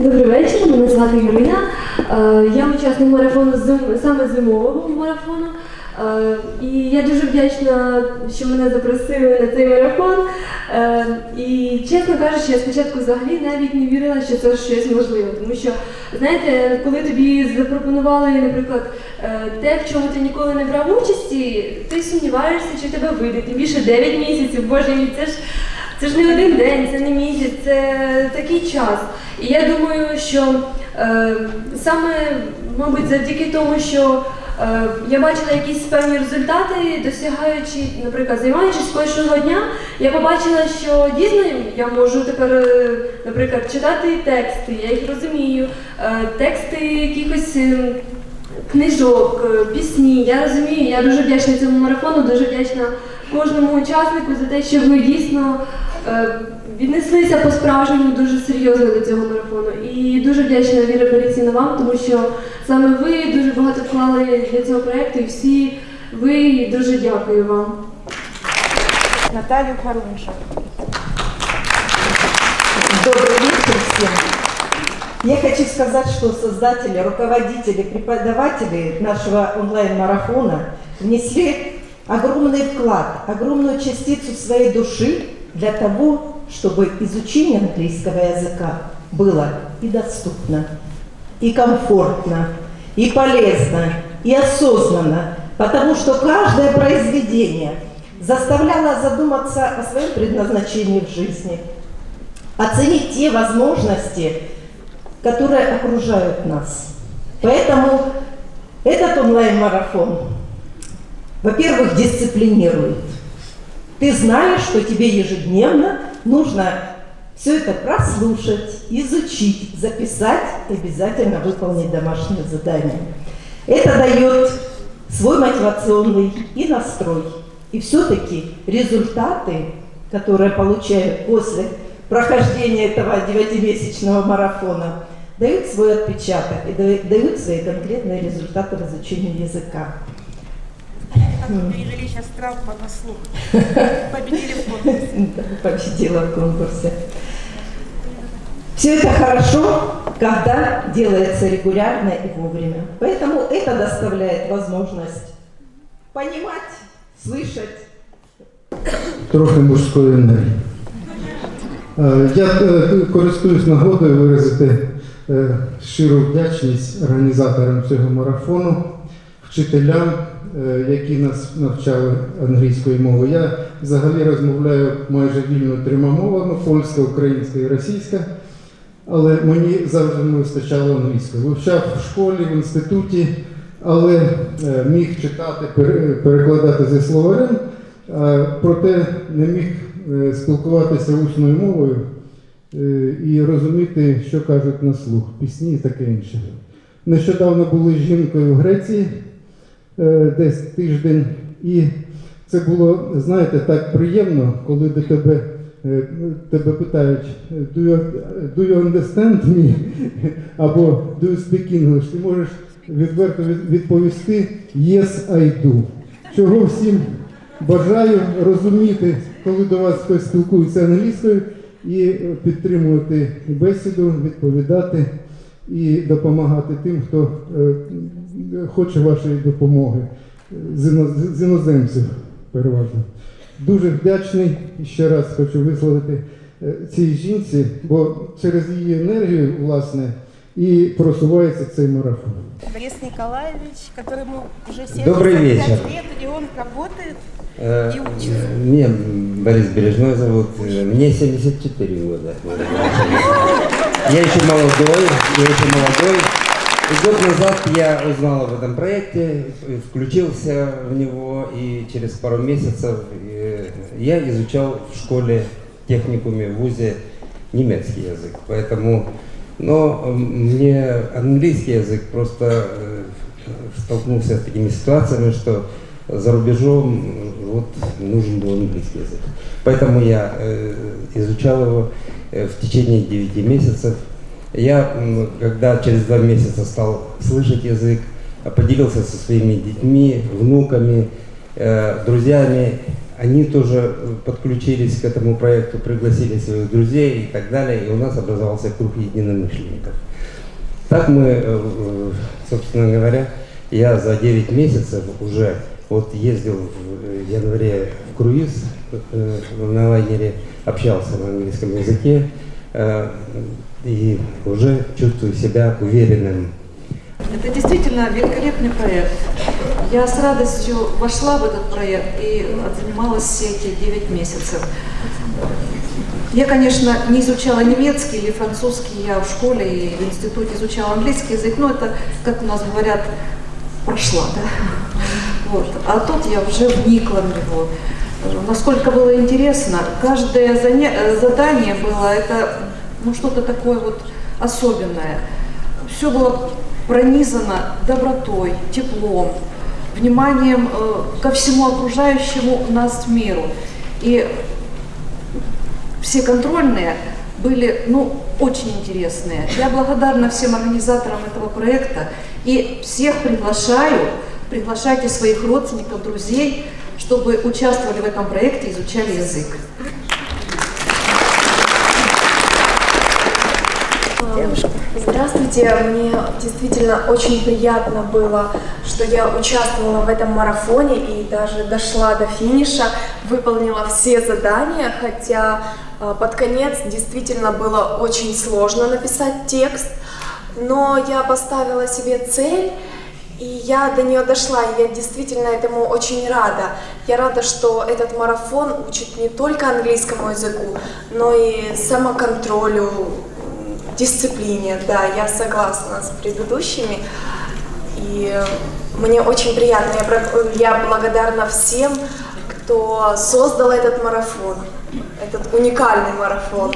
Добрий вечір, мене звати Ірина. Е, Я учасник марафону саме зимового марафону. Е, І я дуже вдячна, що мене запросили на цей марафон. Е, І чесно кажучи, я спочатку взагалі навіть не вірила, що це щось можливе. Тому що, знаєте, коли тобі запропонували, наприклад, те, в чому ти ніколи не брав участі, ти сумніваєшся, чи тебе вийде. Тим більше 9 місяців, боже мій, це ж це ж не один день, це не місяць, це такий час. І я думаю, що е, саме, мабуть, завдяки тому, що е, я бачила якісь певні результати, досягаючи, наприклад, займаючись кожного дня, я побачила, що дійсно я можу тепер, е, наприклад, читати тексти, я їх розумію, е, тексти якихось. е, Книжок, е, пісні, я розумію, я дуже вдячна цьому марафону, дуже вдячна кожному учаснику за те, що ви дійсно е, віднеслися по-справжньому дуже серйозно до цього марафону. І дуже вдячна Віра Борисівна вам, тому що саме ви дуже багато вклали для цього проєкту, і всі ви дуже дякую вам. Наталью Харунша. Добрый вечер всем. Я хочу сказать, что создатели, руководители, преподаватели нашего онлайн-марафона внесли огромный вклад, огромную частицу своей души для того, чтобы изучение английского языка было и доступно, и комфортно, и полезно, и осознанно, потому что каждое произведение заставляло задуматься о своем предназначении в жизни, оценить те возможности, которые окружают нас. Поэтому этот онлайн-марафон, во-первых, дисциплинирует. Ты знаешь, что тебе ежедневно нужно все это прослушать, изучить, записать обязательно выполнить домашнее задание. Это дает свой мотивационный и настрой. И все-таки результаты, которые получают после прохождения этого девятимесячного марафона, дают свой отпечаток и дают- дают свои конкретные результаты в изучении языка. Как пережили сейчас Трампа на слух. Победили в конкурсе. Да, Победила в конкурсе. Все это хорошо, когда делается регулярно и вовремя. Поэтому это доставляет возможность понимать, слышать, трохи мужської енергії. Е, Я е, користуюсь нагодою виразити е, щиру вдячність організаторам цього марафону, вчителям, які нас навчали англійської мови. Я взагалі розмовляю майже вільно трьома мовами: польська, українська і російська. Але мені завжди не вистачало англійської. Вивчав в школі, в інституті, але міг читати, пере- перекладати зі словарем, проте не міг спілкуватися усною мовою е, і розуміти, що кажуть на слух, пісні і таке інше. Нещодавно були з жінкою в Греції е, десь тиждень, і це було, знаєте, так приємно, коли до тебе, е, тебе питають, do you, do you understand me? або do you speak English? Ти можеш відверто відповісти Yes, I do. Чого всім бажаю розуміти, коли до вас хтось спілкується англійською, і е, підтримувати бесіду, відповідати і допомагати тим, хто е, хоче вашої допомоги з іноземців переважно. Дуже вдячний і ще раз хочу висловити е, цій жінці, бо через її енергію, власне, і просувається цей марафон. Борис Николаевич, которому уже 75 Добрый вечер. лет, и он работает. Э, И учится. Борис Бережной зовут. э, Мне 74 года. Я еще молодой, я еще молодой. И год назад я узнал об этом проекте, э, включился в него, и через пару месяцев э, я изучал в школе, техникуме, в ВУЗе немецкий язык. Поэтому, но м, мне английский язык просто э, столкнулся с такими ситуациями, что за рубежом вот нужен был английский язык. Поэтому я э, изучал его э, в течение 9 месяцев. Я, когда через два месяца стал слышать язык, поделился со своими детьми, внуками, э, друзьями, они тоже подключились к этому проекту, пригласили своих друзей и так далее, и у нас образовался круг единомышленников. Так мы, э, собственно говоря, я за 9 месяцев уже вот ездил в э, январе в круиз э, на лайнере, общался на английском языке э, и уже чувствую себя уверенным Это действительно великолепный проект. Я с радостью вошла в этот проект и занималась все эти 9 месяцев. Я, конечно, не изучала немецкий или французский, я в школе и в институте изучала английский язык, но это, как у нас говорят, прошла, да? Вот. А тут я уже вникла в него. Насколько было интересно, каждое задание было, это ну, что-то такое вот особенное. Все было пронизано добротой, теплом, вниманием э, ко всему окружающему нас миру. И все контрольные были, ну, очень интересные. Я благодарна всем организаторам этого проекта и всех приглашаю, приглашайте своих родственников, друзей, чтобы участвовали в этом проекте, изучали язык. Здравствуйте, мне действительно очень приятно было, что я участвовала в этом марафоне и даже дошла до финиша, выполнила все задания, хотя э, под конец действительно было очень сложно написать текст, но я поставила себе цель, я до нее дошла, и я действительно этому очень рада. Я рада, что этот марафон учит не только английскому языку, но и самоконтролю, дисциплине, да, я согласна с предыдущими. И мне очень приятно, я, я благодарна всем, кто создал этот марафон, этот уникальный марафон.